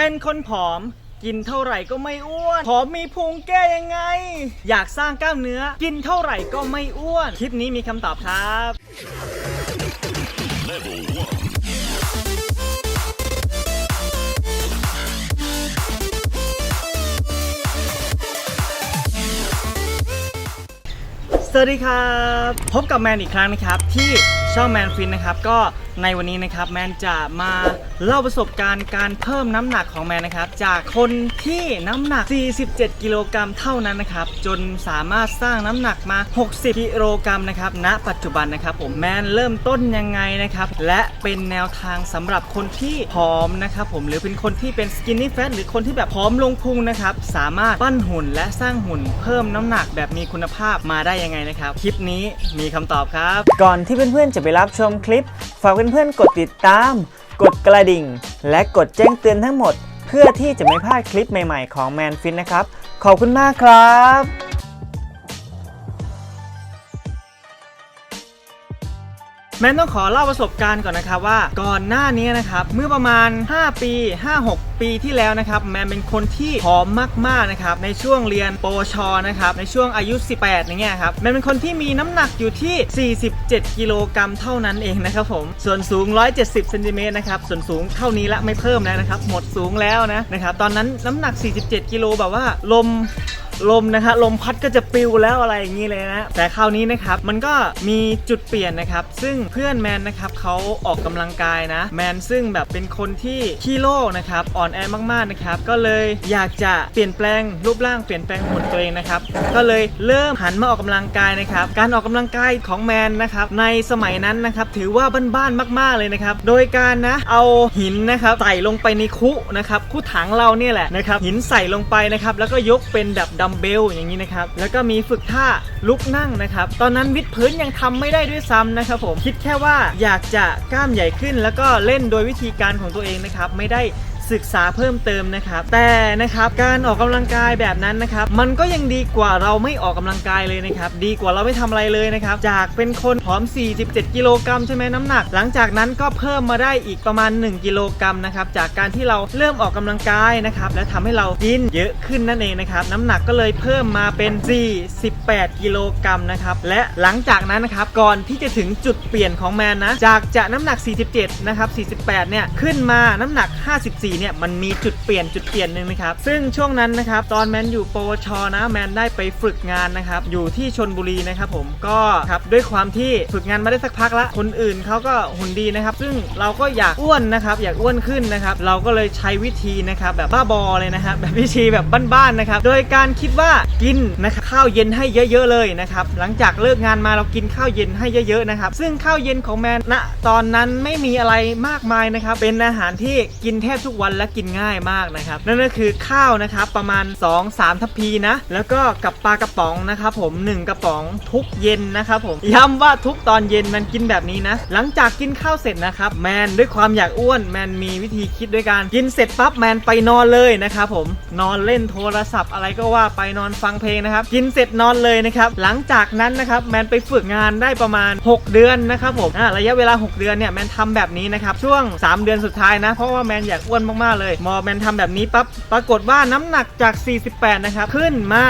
เป็นคนผอม กินเท่าไหร่ก็ไม่อ้วน ผอมมีพุงแก้ยังไง อยากสร้างกล้ามเนื้อ กินเท่าไหร่ก็ไม่อ้วน คลิปนี้มีคำตอบครับ สวัสดีครับ พบกับแมนอีกครั้งนะครับ ที่ช่องแมนฟินนะครับ ก็ ในวันนี้นะครับแมนจะมาเล่าประสบการณ์การเพิ่มน้ำหนักของแมนนะครับ จากคนที่น้ำหนัก 47 กิโลกรัมเท่านั้นนะครับ จนสามารถสร้างน้ำหนักมา 60 กิโลกรัมนะครับณปัจจุบันนะครับ ผมแมนเริ่มต้นยังไงนะครับ และเป็นแนวทางสำหรับคนที่ผอมนะครับผมหรือเป็นคนที่เป็นสกินนี่แฟทหรือคนที่แบบผอมลงพุงนะครับ สามารถปั้นหุ่นและสร้างหุ่น เพิ่มน้ำหนักแบบมีคุณภาพมาได้ยังไงนะครับ คลิปนี้มีคำตอบครับ ก่อนที่เพื่อนๆจะไปรับชมคลิปฝากเพื่อนๆ กดติดตาม กดกระดิ่ง และกดแจ้งเตือนทั้งหมด เพื่อที่จะไม่พลาดคลิปใหม่ๆ ของแมนฟินนะครับ ขอบคุณมากครับแมนต้องขอเล่าประสบการณ์ก่อนนะครับว่าก่อนหน้านี้นะครับเมื่อประมาณ 5 ปี 5-6 ปีที่แล้วนะครับแมนเป็นคนที่ผอมมากๆนะครับในช่วงเรียนปวชนะครับในช่วงอายุ 18อย่างเงี้ยครับแมนเป็นคนที่มีน้ำหนักอยู่ที่ 47 กิโลกรัมเท่านั้นเองนะครับผมส่วนสูง 170เซนติเมตรนะครับส่วนสูงเท่านี้ละไม่เพิ่มแล้วนะครับหมดสูงแล้วนะนะครับตอนนั้นน้ำหนัก 47 กิโลแบบว่าลมลมนะคะลมพัดก็จะปิวแล้วอะไรอย่างนี้เลยนะ แต่คราวนี้นะครับ มันก็มีจุดเปลี่ยนนะครับ ซึ่งเพื่อนแมนนะครับเขาออกกำลังกายนะ แมนซึ่งแบบเป็นคนที่ขี้โลกนะครับอ่อนแอมากๆนะครับ ก็เลยอยากจะเปลี่ยนแปลงรูปร่างเปลี่ยนแปลงหุ่นตัวเองนะครับ ก็เลยเริ่มหันมาออกกำลังกายนะครับ การออกกำลังกายของแมนนะครับในสมัยนั้นนะครับถือว่าบ้านๆมาก ๆเลยนะครับ โดยการนะเอาหินนะครับใส่ลงไปในคุนะครับคุถังเราเนี่ยแหละนะครับหินใส่ลงไปนะครับแล้วก็ยกเป็นแบบดัมเบลอย่างนี้นะครับแล้วก็มีฝึกท่าลุกนั่งนะครับ ตอนนั้นวิดพื้นยังทำไม่ได้ด้วยซ้ำนะครับผมคิดแค่ว่าอยากจะกล้ามใหญ่ขึ้น แล้วก็เล่นโดยวิธีการของตัวเองนะครับไม่ได้ ศึกษาเพิ่มเติมนะครับ แต่นะครับการออกกำลังกายแบบนั้นนะครับ มันก็ยังดีกว่าเราไม่ออกกำลังกายเลยนะครับ ดีกว่าเราไม่ทำอะไรเลยนะครับ จากเป็นคนผอม 47 กิโลกรัมใช่ไหมน้ำหนัก หลังจากนั้นก็เพิ่มมาได้อีกประมาณ 1 กิโลกรัมนะครับ จากการที่เราเริ่มออกกำลังกายนะครับ และทำให้เรากินเยอะขึ้นนั่นเองนะครับ น้ำหนักก็เลยเพิ่มมาเป็น 48 กิโลกรัมนะครับ และหลังจากนั้นนะครับ ก่อนที่จะถึงจุดเปลี่ยนของแมนนะ จากจะน้ำหนัก 47 นะครับ 48 เนี่ย ขึ้นมาน้ำหนัก 54เนี่ยมันมีจุดเปลี่ยนจุดเปลี่ยนหนึ่งนะครับ ซึ่งช่วงนั้นนะครับตอนแมนอยู่ปวชนะแมนได้ไปฝึกงานนะครับอยู่ที่ชนบุรีนะครับผมก็ครับด้วยความที่ฝึกงานมาได้สักพักละคนอื่นเขาก็หุ่นดีนะครับ ซึ่งเราก็อยากอ้วนนะครับ อยากอ้วนขึ้นนะครับ เราก็เลยใช้วิธีนะครับแบบบ้าบอเลยนะครับแบบวิธีแบบบ้านๆนะครับ โดยการคิดว่ากินนะครับข้าวเย็นให้เยอะๆเลยนะครับหลังจากเลิกงานมาเรากินข้าวเย็นให้เยอะๆนะครับ ซึ่งข้าวเย็นของแมนณตอนนั้นไม่มีอะไรมากมายนะครับเป็นอาหารที่กินแทบทุกวันและกินง่ายมากนะครับ นั่นก็คือข้าวนะครับประมาณ 2-3 ทัพพีนะ แล้วก็กับปลากระป๋องนะครับผม 1 กระป๋องทุกเย็นนะครับผมย้ำว่าทุกตอนเย็นมันกินแบบนี้นะ หลังจากกินข้าวเสร็จนะครับแมนด้วยความอยากอ้วนแมนมีวิธีคิดด้วยการกินเสร็จปั๊บแมนไปนอนเลยนะครับผมนอนเล่นโทรศัพท์อะไรก็ว่าไปนอนฟังเพลงนะครับ กินเสร็จนอนเลยนะครับหลังจากนั้นนะครับแมนไปฝึกงานได้ประมาณ 6 เดือนนะครับผมระยะเวลา 6 เดือนเนี่ยแมนทำแบบนี้นะครับช่วง 3 เดือนสุดท้ายนะ เพราะว่าแมนอยากอ้วนมากๆเลยมอแมนทำแบบนี้ปั๊บปรากฏว่าน้ำหนักจาก 48 นะครับ ขึ้นมา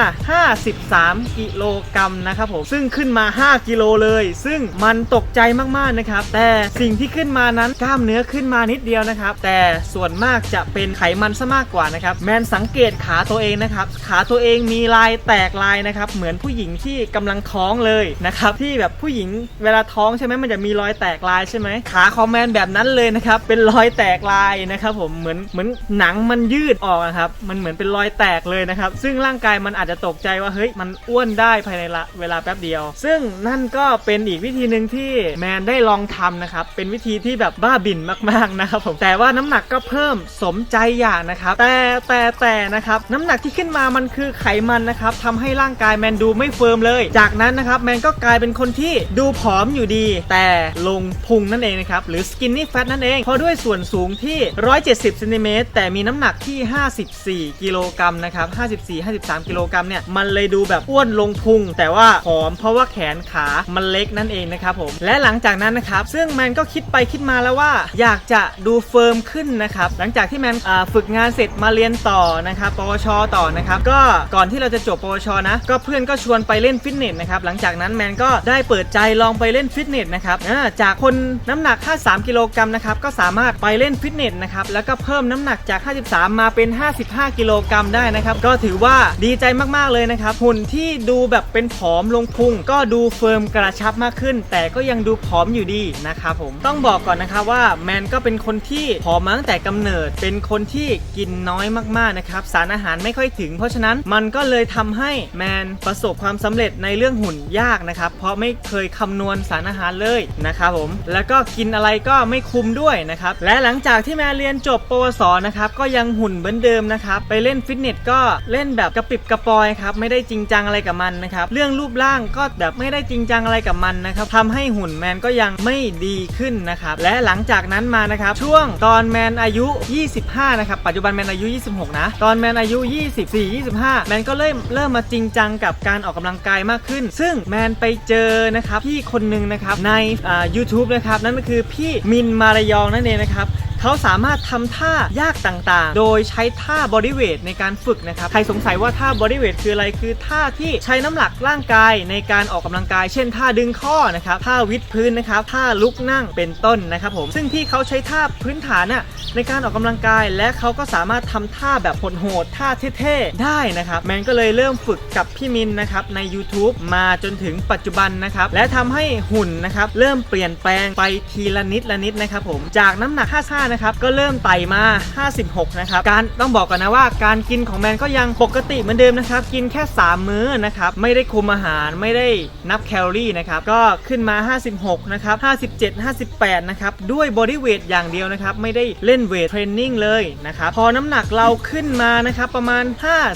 53 กิโลกรัมนะครับผมซึ่งขึ้นมา 5 กิโลเลย ซึ่งมันตกใจมากๆนะครับ แต่สิ่งที่ขึ้นมานั้นกล้ามเนื้อขึ้นมานิดเดียวนะครับ แต่ส่วนมากจะเป็นไขมันซะมากกว่านะครับแมนสังเกตขาตัวเองนะครับ ขาตัวเองมีลายแตกลายนะครับ เหมือนผู้หญิงที่กำลังท้องเลยนะครับที่แบบผู้หญิงเวลาท้องใช่ไหมมันจะมีรอยแตกลายใช่ไหมขาของแมนแบบนั้นเลยนะครับเป็นรอยแตกลายนะครับผมเหมือนเหมือนหนังมันยืดออกนะครับ มันเหมือนเป็นรอยแตกเลยนะครับ ซึ่งร่างกายมันอาจจะตกใจว่าเฮ้ยมันอ้วนได้ภายในเวลาแป๊บเดียว ซึ่งนั่นก็เป็นอีกวิธีหนึ่งที่แมนได้ลองทำนะครับ เป็นวิธีที่แบบบ้าบิ่นมากๆนะครับผม แต่ว่าน้ำหนักก็เพิ่มสมใจอยากนะครับ แต่แต่แต่นะครับ น้ำหนักที่ขึ้นมามันคือไขมันนะครับทำให้ร่างกายแมนดูไม่เฟิร์มเลย จากนั้นนะครับแมนก็กลายเป็นคนที่ดูผอมอยู่ดี แต่ลงพุงนั่นเองนะครับ หรือ skinny fat นั่นเอง เพราะด้วยส่วนสูงที่ 170เซนนติเมตรแต่มีน้ำหนักที่ 54 กิโลกรัมนะครับ 54 53 กิโลกรัมเนี่ย มันเลยดูแบบอ้วนลงพุง แต่ว่าผอมเพราะว่าแขนขามันเล็กนั่นเองนะครับผม และหลังจากนั้นนะครับ ซึ่งแมนก็คิดไปคิดมาแล้วว่า อยากจะดูเฟิร์มขึ้นนะครับ หลังจากที่แมนฝึกงานเสร็จมาเรียนต่อนะครับ ปวช ต่อนะครับ ก็ก่อนที่เราจะจบปวช นะ ก็เพื่อนก็ชวนไปเล่นฟิตเนสนะครับ หลังจากนั้นแมนก็ได้เปิดใจลองไปเล่นฟิตเนสนะครับจากคนน้ำหนัก 53 กิโลกรัมนะครับ ก็สามารถไปเล่นฟิตเนสนะครับ แล้วก็เพิ่มน้ำหนักจาก 53 มาเป็น 55 กิโลกรัมได้นะครับ ก็ถือว่าดีใจมากๆเลยนะครับ หุ่นที่ดูแบบเป็นผอมลงพุง ก็ดูเฟิร์มกระชับมากขึ้น แต่ก็ยังดูผอมอยู่ดีนะครับผมต้องบอกก่อนนะครับว่าแมนก็เป็นคนที่ผอมมาตั้งแต่กำเนิด เป็นคนที่กินน้อยมากๆนะครับสารอาหารไม่ค่อยถึง เพราะฉะนั้นมันก็เลยทำให้แมนประสบความสำเร็จในเรื่องหุ่นยากนะครับ เพราะไม่เคยคำนวณสารอาหารเลยนะครับผมแล้วก็กินอะไรก็ไม่คุมด้วยนะครับและหลังจากที่แมนเรียนจบปวสนะครับก็ยังหุ่นเหมือนเดิมนะครับไปเล่นฟิตเนสก็เล่นแบบกระปิบกระปอยครับไม่ได้จริงจังอะไรกับมันนะครับเรื่องรูปร่างก็แบบไม่ได้จริงจังอะไรกับมันนะครับทำให้หุ่นแมนก็ยังไม่ดีขึ้นนะครับและหลังจากนั้นมานะครับช่วงตอนแมนอายุ 25 นะครับปัจจุบันแมนอายุ 26 นะ ตอนแมนอายุ 24 25 แมนก็เริ่มเริ่มมาจริงจังกับการออกกำลังกายมากขึ้น ซึ่งแมนไปเจอนะครับพี่คนหนึ่งนะครับในอ่า YouTube นะครับนั่นก็คือพี่มินมารยองนั่นเองนะครับ เขาสามารถทำท่ายากต่างๆ โดยใช้ท่าบอดี้เวทในการฝึกนะครับ ใครสงสัยว่าท่าบอดี้เวทคืออะไร คือท่าที่ใช้น้ำหนักร่างกายในการออกกำลังกาย เช่นท่าดึงข้อนะครับ ท่าวิดพื้นนะครับ ท่าลุกนั่งเป็นต้นนะครับผม ซึ่งที่เขาใช้ท่าพื้นฐานน่ะในการออกกำลังกาย และเขาก็สามารถทำท่าแบบโหดๆ ท่าเท่ๆ ได้นะครับ แมนก็เลยเริ่มฝึกกับพี่มินนะครับใน YouTube มาจนถึงปัจจุบันนะครับ และทำให้หุ่นนะครับเริ่มเปลี่ยนแปลงไปทีละนิดละนิดนะครับผม จากน้ำหนัก 55นะครับก็เริ่มไต่มา 56 นะครับ การต้องบอกก่อนนะว่า การกินของแมนก็ยังปกติเหมือนเดิมนะครับ กินแค่ 3 มื้อนะครับ ไม่ได้คุมอาหารไม่ได้นับแคลอรี่นะครับ ก็ขึ้นมา 56 นะครับ 57 58 นะครับ ด้วยบอดี้เวทอย่างเดียวนะครับ ไม่ได้เล่นเวทเทรนนิ่งเลยนะครับ พอน้ำหนักเราขึ้นมานะครับ ประมาณ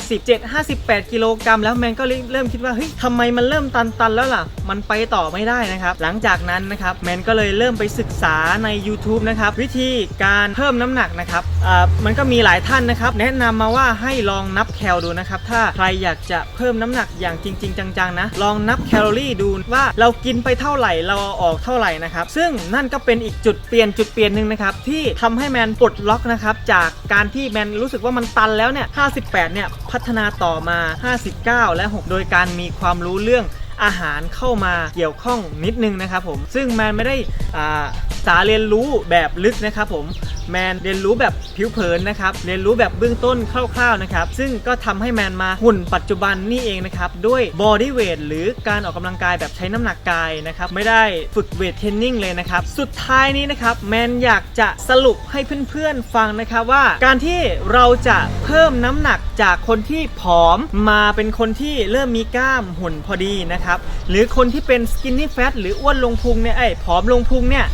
57 58 กิโลกรัมแล้วแมนก็เริ่มคิดว่าเฮ้ยทำไมมันเริ่มตันๆแล้วล่ะ มันไปต่อไม่ได้นะครับ หลังจากนั้นนะครับแมนก็เลยเริ่มไปศึกษาใน YouTube นะครับวิธีการเพิ่มน้ำหนักนะครับมันก็มีหลายท่านนะครับ แนะนำมาว่าให้ลองนับแคลดูนะครับ ถ้าใครอยากจะเพิ่มน้ำหนักอย่างจริง ๆ จังๆนะ ลองนับแคลอรี่ดูว่าเรากินไปเท่าไหร่เราออกเท่าไหร่นะครับ ซึ่งนั่นก็เป็นอีกจุดเปลี่ยนจุดเปลี่ยนหนึ่งนะครับที่ทำให้แมนปลดล็อกนะครับจากการที่แมนรู้สึกว่ามันตันแล้วเนี่ย58เนี่ยพัฒนาต่อมา 59 และ 6 โดยการมีความรู้เรื่อง อาหารเข้ามาเกี่ยวข้องนิดนึงนะครับผมซึ่งแมนไม่ได้สาเรียนรู้แบบลึกนะครับผมแมนเรียนรู้แบบผิวเผินนะครับเรียนรู้แบบเบื้องต้นคร่าวๆนะครับซึ่งก็ทำให้แมนมาหุ่นปัจจุบันนี่เองนะครับด้วยบอดี้เวทหรือการออกกำลังกายแบบใช้น้ำหนักกายนะครับไม่ได้ฝึกเวทเทรนนิ่งเลยนะครับสุดท้ายนี้นะครับแมนอยากจะสรุปให้เพื่อนๆฟังนะครับว่า การที่เราจะเพิ่มน้ำหนักจากคนที่ผอมมาเป็นคนที่เริ่มมีกล้ามหุ่นพอดีนะครับหรือคนที่เป็นสกินนี่แฟทหรืออ้วนลงพุงเนี่ยไอ้ยผอมลงพุงเนี่ย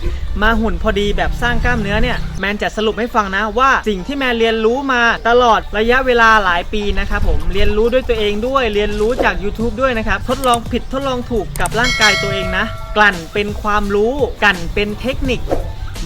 มาหุ่นพอดีแบบสร้างกล้ามเนื้อเนี่ยแมนจะสรุปให้ฟังนะว่าสิ่งที่แมนเรียนรู้มาตลอดระยะเวลาหลายปีนะครับผมเรียนรู้ด้วยตัวเองด้วย เรียนรู้จาก YouTube ด้วยนะครับทดลองผิดทดลองถูกกับร่างกายตัวเองนะ กลั่นเป็นความรู้กลั่นเป็นเทคนิค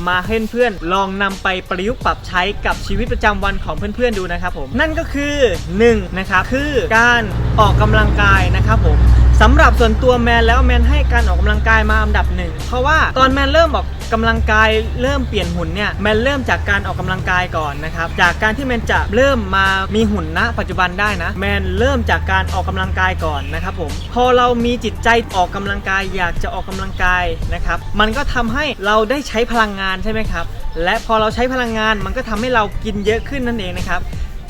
มาให้เพื่อนๆลองนำไปประยุกต์ปรับใช้กับชีวิตประจำวันของเพื่อนๆดูนะครับผมนั่นก็คือ1นะครับคือการออกกำลังกายนะครับผม สำหรับส่วนตัวแมนแล้วแมนให้การออกกำลังกายมาอันดับหนึ่งเพราะว่าตอนแมนเริ่มออกกำลังกายเริ่มเปลี่ยนหุ่นเนี่ยแมนเริ่มจากการออกกำลังกายก่อนนะครับจากการที่แมนจะเริ่มมามีหุ่นณปัจจุบันได้นะแมนเริ่มจากการออกกำลังกายก่อนนะครับผมพอเรามีจิตใจออกกำลังกายอยากจะออกกำลังกายนะครับมันก็ทำให้เราได้ใช้พลังงานใช่ไหมครับและพอเราใช้พลังงานมันก็ทำให้เรากินเยอะขึ้นนั่นเองนะครับ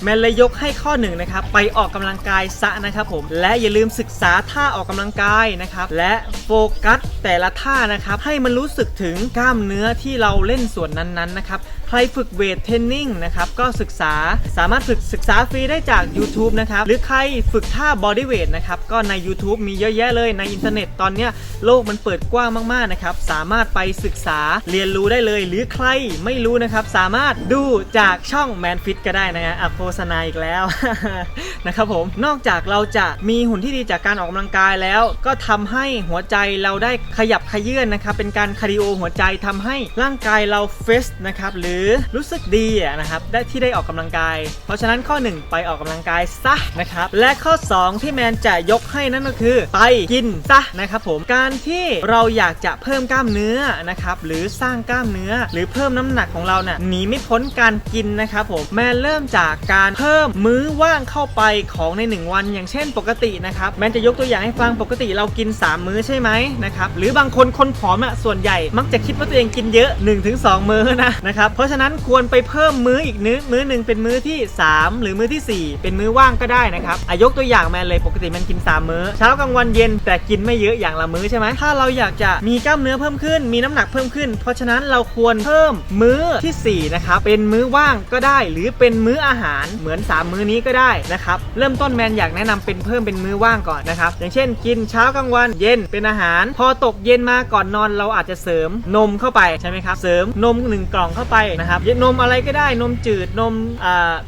แมนเลยยกให้ข้อหนึ่งนะครับไปออกกำลังกายซะนะครับผมและอย่าลืมศึกษาท่าออกกำลังกายนะครับและโฟกัสแต่ละท่านะครับให้มันรู้สึกถึงกล้ามเนื้อที่เราเล่นส่วนนั้นๆนะครับ ครฝึกเวทเทรนนิ่งนะครับก็ศึกษาสามารถฝึกศึกษาฟรีได้จาก YouTube นะครับหรือใครฝึกท่าบอดี้เวทนะครับก็ใน YouTube มีเยอะแยะเลยในอินเทอร์เน็ตตอนนี้โลกมันเปิดกว้างมากๆนะครับสามารถไปศึกษาเรียนรู้ได้เลย หรือใครไม่รู้นะครับสามารถดูจากช่อง Man Fit ก็ได้นะฮะอะโฆษณาอีกแล้วนะครับผมนอกจากเราจะมีหุ่นที่ดีจากการออกกำลังกายแล้ว ก็ทำให้หัวใจเราได้ขยับขยื่นนะครับเป็นการคาร์ดิโอหัวใจทำให้ร่างกายเราเฟสนะครับหรือรือรู้สึกดีนะครับได้ที่ได้ออกกำลังกาย เพราะฉะนั้นข้อ 1 ไปออกกำลังกายซะนะครับและข้อ 2 ที่แมนจะยกให้นั่นก็คือ ไปกินซะนะครับผมการที่เราอยากจะเพิ่มกล้ามเนื้อนะครับหรือสร้างกล้ามเนื้อ หรือเพิ่มน้ำหนักของเราเนี่ยหนีไม่พ้นการกินนะครับผมแมนเริ่มจากการเพิ่มมื้อว่างเข้าไปของใน 1 วัน อย่างเช่นปกตินะครับแมนจะยกตัวอย่างให้ฟังปกติเรากิน 3 มื้อใช่ไหมนะครับหรือบางคนคนผอมอะส่วนใหญ่มักจะคิดว่าตัวเองกินเยอะ 1-2 มื้อนะนะครับราะฉะนั้นควรไปเพิ่มมื้ออีกนื้อมื้อหนึ่งเป็นมื้อที่ 3 หรือมื้อทีสี่ 4 เป็นมื้อว่างก็ได้นะครับอายกตัวอย่างแมนเลยปกติแมนกิน 3 มื้อ เช้ากลางวันเย็นแต่กินไม่เยอะอย่างละมื้อใช่ไหมถ้าเราอยากจะมีกล้ามเนื้อเพิ่มขึ้น มีน้ำหนักเพิ่มขึ้น เพราะฉะนั้นเราควรเพิ่มมื้อทีสี่4นะครับเป็นมื้อว่างก็ได้ หรือเป็นมื้ออาหารเหมือน 3 มื้อนี้ก็ได้นะครับเริ่มต้นแมนอยากแนะนำเป็นเพิ่มเป็นมื้อว่างก่อนนะครับอย่างเช่น กินเช้ากลางวันเย็นเป็นอาหาร พอตกเย็นมาก่อนนอนเราอาจจะเสริมนมเข้าไปใช่ไหมครับเสริมนมหนึ่งกล่องเข้าไปนะครับนมอะไรก็ได้นมจืดนม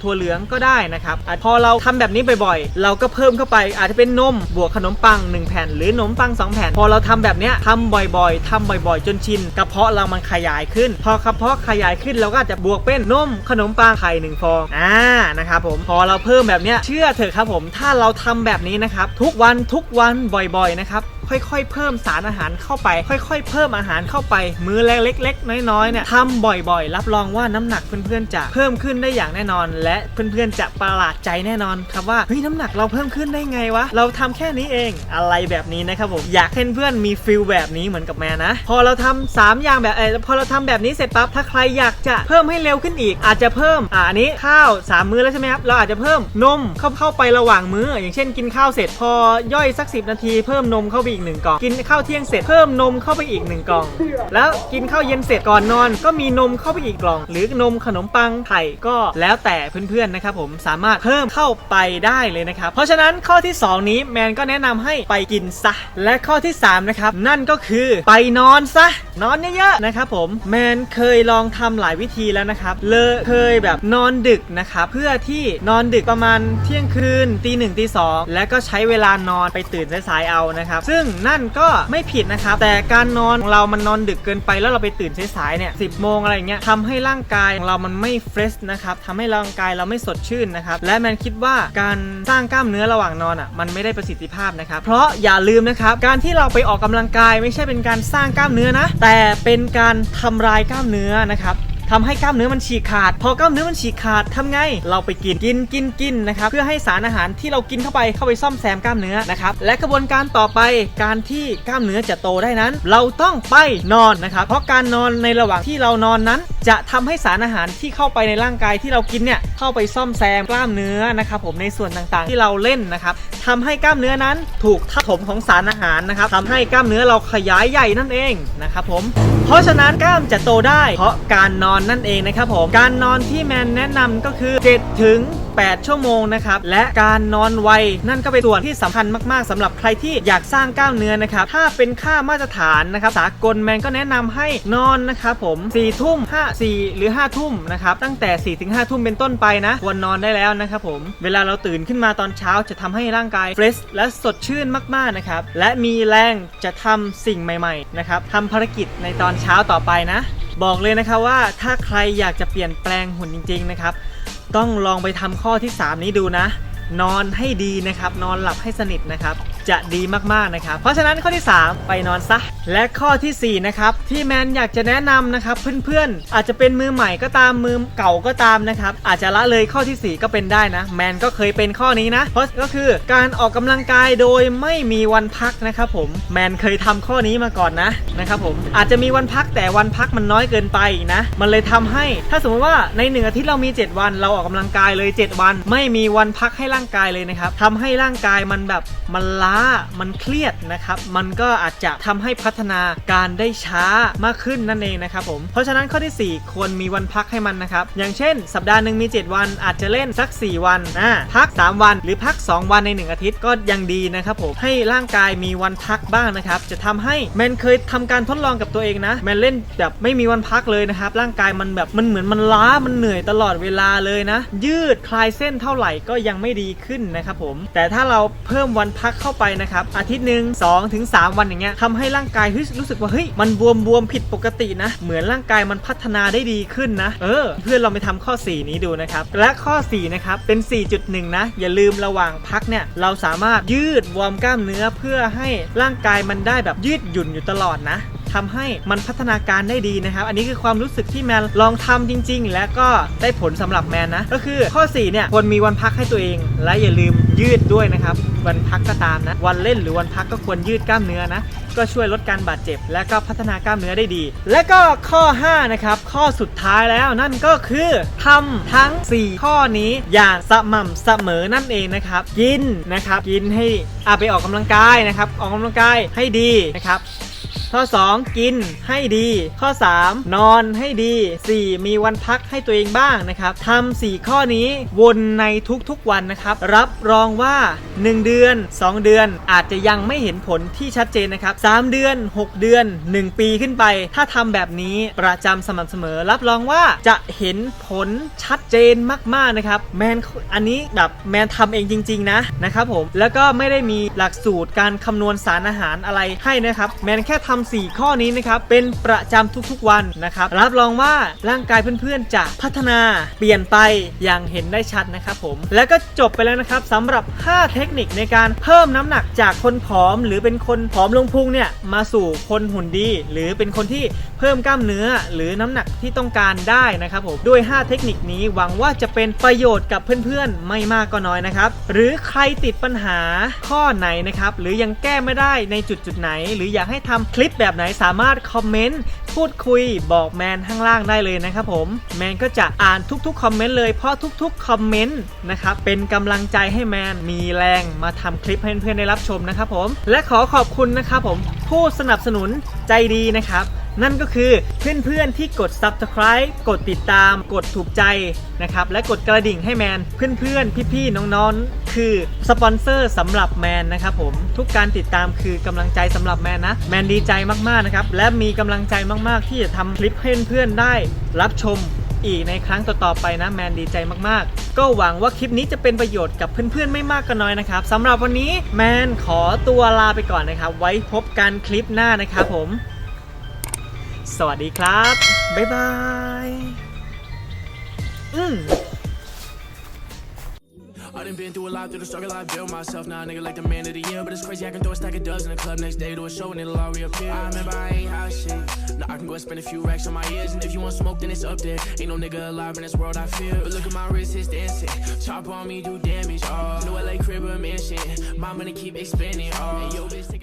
ถั่วเหลืองก็ได้นะครับพอเราทำแบบนี้บ่อยๆ เราก็เพิ่มเข้าไปอาจจะเป็นนมบวกขนมปัง 1 แผ่น หรือขนมปัง 2 แผ่น พอเราทำแบบเนี้ยทำบ่อยๆทำบ่อยๆ จนชินกระเพาะเรามันขยายขึ้น พอกระเพาะขยายขึ้นเราก็อาจจะบวกเป็นนมขนมปังไข่หนึ่งฟองอ่านะครับผมพอเราเพิ่มแบบเนี้ยเชื่อเถอะครับผมถ้าเราทำแบบนี้นะครับทุกวันทุกวันบ่อยๆนะครับค่อยๆ เพิ่มสารอาหารเข้าไป ค่อยๆ เพิ่มอาหารเข้าไป มื้อเล็กๆ น้อยๆ เนี่ยทำบ่อยๆ รับรองว่าน้ำหนักเพื่อนๆ จะเพิ่มขึ้นได้อย่างแน่นอน และเพื่อนๆ จะประหลาดใจแน่นอนครับว่าเฮ้ยน้ำหนักเราเพิ่มขึ้นได้ไงวะ เราทำแค่นี้เอง อะไรแบบนี้นะครับผม อยากให้เพื่อนๆ มีฟิลแบบนี้เหมือนกับแม่นะ พอเราทำสามอย่างแบบเออพอเราทำแบบนี้เสร็จปั๊บ ถ้าใครอยากจะเพิ่มให้เร็วขึ้นอีก อาจจะเพิ่ม อ่าอันนี้ข้าวสามมื้อแล้วใช่ไหมครับ เราอาจจะเพิ่มนมเข้าเข้าไประหว่างมื้อ อย่างเช่นกินข้าวเสร็จพอย่อยสัก 10 นาทีเพิ่มนมเข้าไปอีกหนึ่งกล่อง กินข้าวเที่ยงเสร็จเพิ่มนมเข้าไปอีกหนึ่งกล่อง แล้วกินข้าวเย็นเสร็จก่อนนอน ก็มีนมเข้าไปอีกกล่อง หรือนมขนมปังไข่ก็แล้วแต่เพื่อนๆนะครับผมสามารถเพิ่มเข้าไปได้เลยนะครับ เพราะฉะนั้นข้อที่ 2 นี้แมนก็แนะนำให้ไปกินซะ และข้อที่ 3 นะครับ นั่นก็คือไปนอนซะ นอนเยอะๆนะครับผมแมนเคยลองทำหลายวิธีแล้วนะครับเลยเคยแบบนอนดึกนะครับเพื่อที่นอนดึกประมาณเที่ยงคืนตีหนึ่งตีสองและก็ใช้เวลานอนไปตื่นสายๆเอานะครับซึ่งนั่นก็ไม่ผิดนะครับ แต่การนอนของเรามันนอนดึกเกินไปแล้วเราไปตื่นสายๆเนี่ยสิบโมงอะไรเงี้ยทำให้ร่างกายของเรามันไม่เฟรชนะครับทำให้ร่างกายเราไม่สดชื่นนะครับ และแมนคิดว่าการสร้างกล้ามเนื้อระหว่างนอนอะมันไม่ได้ประสิทธิภาพนะครับ เพราะอย่าลืมนะครับการที่เราไปออกกำลังกายไม่ใช่เป็นการสร้างกล้ามเนื้อนะ แต่เป็นการทำลายกล้ามเนื้อนะครับ ทำให้กล้ามเนื้อมันฉีกขาด พอกล้ามเนื้อมันฉีกขาดทำไง เราไปกินกินกินกินนะครับเพื่อให้สารอาหารที่เรากินเข้าไปเข้าไปซ่อมแซมกล้ามเนื้อนะครับและกระบวนการต่อไปการที่กล้ามเนื้อจะโตได้นั้น เราต้องไปนอนนะครับเพราะการนอนในระหว่างที่เรานอนนั้น จะทำให้สารอาหารที่เข้าไปในร่างกายที่เรากินเนี่ยเข้าไปซ่อมแซมกล้ามเนื้อนะครับผมในส่วนต่างๆ ที่เราเล่นนะครับทำให้กล้ามเนื้อนั้นถูกทับถมของสารอาหารนะครับทำให้กล้ามเนื้อเราขยายใหญ่นั่นเองนะครับผมเพราะฉะนั้นกล้ามจะโตได้ เพราะการนอนนั่นเองนะครับผม การนอนที่แมนแนะนำก็คือ7ถึง8 ชั่วโมงนะครับ และการนอนไว นั่นก็เป็นส่วนที่สำคัญมากๆสำหรับใครที่อยากสร้างกล้ามเนื้อนะครับ ถ้าเป็นค่ามาตรฐานนะครับสากลแมนก็แนะนำให้นอนนะครับผม4ทุ่ม5 4หรือ5ทุ่มนะครับ ตั้งแต่4ถึง5ทุ่มเป็นต้นไปนะ ควรนอนได้แล้วนะครับผม เวลาเราตื่นขึ้นมาตอนเช้าจะทำให้ร่างกายเฟรชและสดชื่นมากๆนะครับ และมีแรงจะทำสิ่งใหม่ ๆ นะครับทำภารกิจในตอนเช้าต่อไปนะ บอกเลยนะครับว่าถ้าใครอยากจะเปลี่ยนแปลงหุ่นจริง ๆนะครับ ต้องลองไปทำข้อที่ 3 นี้ดูนะ นอนให้ดีนะครับ นอนหลับให้สนิทนะครับ จะดีมากๆนะครับ เพราะฉะนั้นข้อที่ 3 ไปนอนซะ และข้อทีสี่ 4 นะครับ ที่แมนอยากจะแนะนำนะครับ เพื่อนๆ อาจจะเป็นมือใหม่ก็ตามมือเก่าก็ตามนะครับ อาจจะละเลยข้อทีสี่4 ก็เป็นได้นะ แมนก็เคยเป็นข้อนี้นะ เพราะก็คือการออกกำลังกายโดยไม่มีวันพักนะครับผมแมนเคยทำข้อนี้มาก่อนนะนะครับผมอาจจะมีวันพักแต่วันพักมันน้อยเกินไปนะ มันเลยทำให้ ถ้าสมมติว่าในหนึ่งอาทิตย์เรามี 7 วัน เราออกกำลังกายเลย 7 วัน ไม่มีวันพักให้ร่างกายเลยนะครับทำให้ร่างกายมันแบบมันล้ามันเครียดนะครับ มันก็อาจจะทำให้พัฒนาการได้ช้ามากขึ้นนั่นเองนะครับผม เพราะฉะนั้นข้อทีสี่ 4 ควรมีวันพักให้มันนะครับ อย่างเช่น สัปดาห์หนึ่งมี 7 วันอาจจะเล่นสัก 4 วันอ่าพัก 3 วัน หรือพัก 2 วันใน 1 อาทิตย์ก็ยังดีนะครับผม ให้ร่างกายมีวันพักบ้างนะครับ จะทำให้แมนเคยทำการทดลองกับตัวเองนะ แมนเล่นแบบไม่มีวันพักเลยนะครับ ร่างกายมันแบบมันเหมือนมันล้า มันเหนื่อยตลอดเวลาเลยนะ ยืดคลายเส้นเท่าไหร่ก็ยังไม่ดีขึ้นนะครับผม แต่ถ้าเราเพิ่มวันพักเข้าไปไปนะครับอาทิตย์หนึ่งสองถึงสามวันอย่างเงี้ยทำให้ร่างกายรู้สึกว่าเฮ้ยมันบวมบวมผิดปกตินะ เหมือนร่างกายมันพัฒนาได้ดีขึ้นนะ เออ เพื่อนเราไปทำข้อ 4 นี้ดูนะครับ และข้อ 4 นะครับ เป็น 4.1 นะ อย่าลืมระหว่างพักเนี่ย เราสามารถยืดวอร์มกล้ามเนื้อเพื่อให้ร่างกายมันได้แบบยืดหยุ่นอยู่ตลอดนะ ทำให้มันพัฒนาการได้ดีนะครับ อันนี้คือความรู้สึกที่แมนลองทำจริง ๆ และก็ได้ผลสำหรับแมนนะ ก็คือข้อ4เนี่ยควรมีวันพักให้ตัวเอง และอย่าลืมยืดด้วยนะครับวันพักก็ตามนะ วันเล่นหรือวันพักก็ควรยืดกล้ามเนื้อนะ ก็ช่วยลดการบาดเจ็บ และก็พัฒนากล้ามเนื้อได้ดี และก็ข้อ 5 นะครับ ข้อสุดท้ายแล้วนั่นก็คือทำทั้ง 4 ข้อนี้อย่างสม่ำเสมอนั่นเองนะครับ กินนะครับ กินให้อาไปออกกำลังกายนะครับ ออกกำลังกายให้ดีนะครับ ข้อ 2 กินให้ดี ข้อ 3 นอนให้ดี 4 มีวันพักให้ตัวเองบ้างนะครับทำ4ข้อนี้วนในทุกๆวันนะครับ รับรองว่า 1 เดือน 2 เดือนอาจจะยังไม่เห็นผลที่ชัดเจนนะครับ3เดือน 6 เดือน 1 ปีขึ้นไป ถ้าทำแบบนี้ประจำสม่ำเสมอ รับรองว่าจะเห็นผลชัดเจนมากๆนะครับแมนอันนี้แบบแมนทำเองจริง ๆ นะนะครับผมแล้วก็ไม่ได้มีหลักสูตรการคำนวณสารอาหารอะไรให้นะครับ แมนแค่ทำ4 ข้อนี้นะครับ เป็นประจำทุกๆวันนะครับ รับรองว่าร่างกายเพื่อนๆจะพัฒนาเปลี่ยนไปอย่างเห็นได้ชัดนะครับผม แล้วก็จบไปแล้วนะครับสำหรับ 5 เทคนิคในการเพิ่มน้ำหนักจากคนผอม หรือเป็นคนผอมลงพุงเนี่ยมาสู่คนหุ่นดี หรือเป็นคนที่เพิ่มกล้ามเนื้อหรือน้ำหนักที่ต้องการได้นะครับผมด้วย 5 เทคนิคนี้หวังว่าจะเป็นประโยชน์กับเพื่อนๆ ไม่มากก็น้อยนะครับ หรือใครติดปัญหาข้อไหนนะครับ หรือยังแก้ไม่ได้ในจุดจุดไหน หรืออยากให้ทำคลิปแบบไหนสามารถคอมเมนต์พูดคุยบอกแมนข้างล่างได้เลยนะครับผม แมนก็จะอ่านทุกๆคอมเมนต์เลยเพราะทุกๆคอมเมนต์นะครับเป็นกำลังใจให้แมนมีแรงมาทำคลิปให้เพื่อนๆได้รับชมนะครับผมและขอขอบคุณนะครับผมผู้สนับสนุนใจดีนะครับ นั่นก็คือเพื่อนๆที่กด subscribe กดติดตามกดถูกใจนะครับและกดกระดิ่งให้แมนเพื่อนๆ พี่ๆ น้องๆ คือสปอนเซอร์สำหรับแมนนะครับผมทุกการติดตามคือกำลังใจสำหรับแมนนะแมนดีใจมากๆนะครับและมีกำลังใจมากๆ ที่จะทำคลิปให้เพื่อนๆได้ รับชมอีกในครั้งต่อๆไปนะแมนดีใจมากๆ ก็หวังว่าคลิปนี้จะเป็นประโยชน์กับเพื่อนๆ ไม่มากก็น้อยนะครับสำหรับวันนี้แมนขอตัวลาไปก่อนนะครับ ไว้พบกันคลิปหน้านะครับผม สวัสดีครับ บ๊ายบาย อืม I done been through a lot through the struggle, I built myself. Now, a nigga like the man of the year. But it's crazy, I can throw a stack of dubs in the club next day to a show and it'll all reappear. I remember I ain't hot shit. Now I can go and spend a few racks on my ears. And if you want smoke, then it's up there. Ain't no nigga alive in this world, I feel. But look at my wrist, it's dancing. Chop on me, do damage. Oh, new LA crib or mansion. My money keep expanding. Oh, and yo, bitch, take a